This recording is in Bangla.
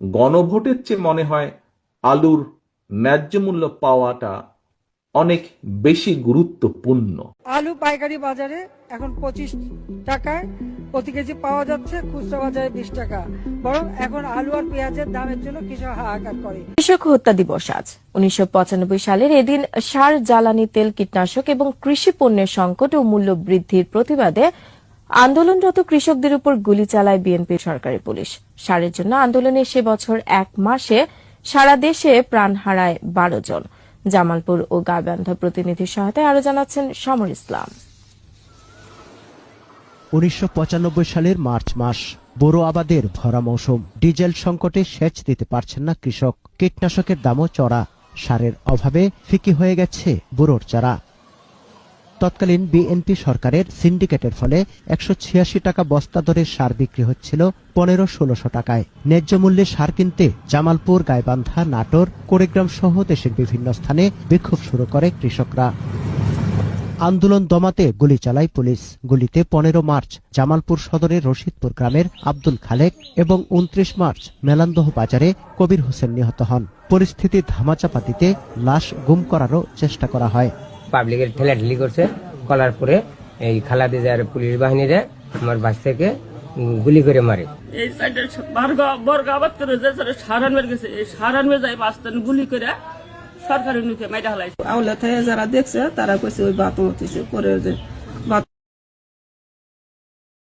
গণভোটের চেয়ে মনে হয় আলুর ন্যায্য মূল্য পাওয়াটা অনেক বেশি গুরুত্বপূর্ণ। আলু পাইকারি বাজারে এখন পঁচিশ টাকায় প্রতি কেজি পাওয়া যাচ্ছে খুচরা বাজারে বিশ টাকা। বরং এখন আলু আর পেঁয়াজের দামের জন্য কৃষক হাহাকার করে। কৃষক হত্যা দিবস আজ। উনিশশো পঁচানব্বই সালের এদিন সার জ্বালানি তেল কীটনাশক এবং কৃষি পণ্যের সংকট ও মূল্য বৃদ্ধির প্রতিবাদে আন্দোলনরত কৃষকদের উপর গুলি চালায় বিএনপি সরকারি পুলিশ। সারের জন্য আন্দোলনে সে বছর এক মাসে সারা দেশে প্রাণ হারায় বারো জন। জামালপুর ও গাইবান্ধা প্রতিনিধির সহায়তায় আরও জানাচ্ছেন সমর ইসলাম। উনিশশো পঁচানব্বই সালের মার্চ মাস, বোরো আবাদের ভরা মৌসুম। ডিজেল সংকটে সেচ দিতে পারছেন না কৃষক। কীটনাশকের দামও চড়া। সারের অভাবে ফিকি হয়ে গেছে বুড়োর চারা। তৎকালীন বিএনপি সরকারের সিন্ডিকেটের ফলে একশো ছিয়াশি টাকা বস্তা দরে সার বিক্রি হচ্ছিল পনেরো ষোলোশো টাকায়। ন্যায্য মূল্যে সার কিনতে জামালপুর, গাইবান্ধা, নাটোর, কোড়িগ্রাম সহ দেশের বিভিন্ন স্থানে বিক্ষোভ শুরু করে কৃষকরা। আন্দোলন দমাতে গুলি চালায় পুলিশ। গুলিতে পনেরো মার্চ জামালপুর সদরের রশিদপুর গ্রামের আব্দুল খালেক এবং উনত্রিশ মার্চ মেলান্দহ বাজারে কবির হোসেন নিহত হন। পরিস্থিতি ধামাচাপা দিতে লাশ গুম করারও চেষ্টা করা হয়। পাবলিকের ঠেলাঠেলি করছে। করার পরে এই খালাদি যার পুলিশ বাহিনীরে আমার বাস থেকে গুলি করে মারে। এই সাইডে বারগা বর্গা আবাদ করে যে সারান মেরে গেছে এই সারান মেরে যায় পাঁচটান গুলি করে সরকারের নুকে মাইরা হলাইছে। আউলা থেকে যারা দেখছে তারা কইছে ওই বাতম হতেছে করে যে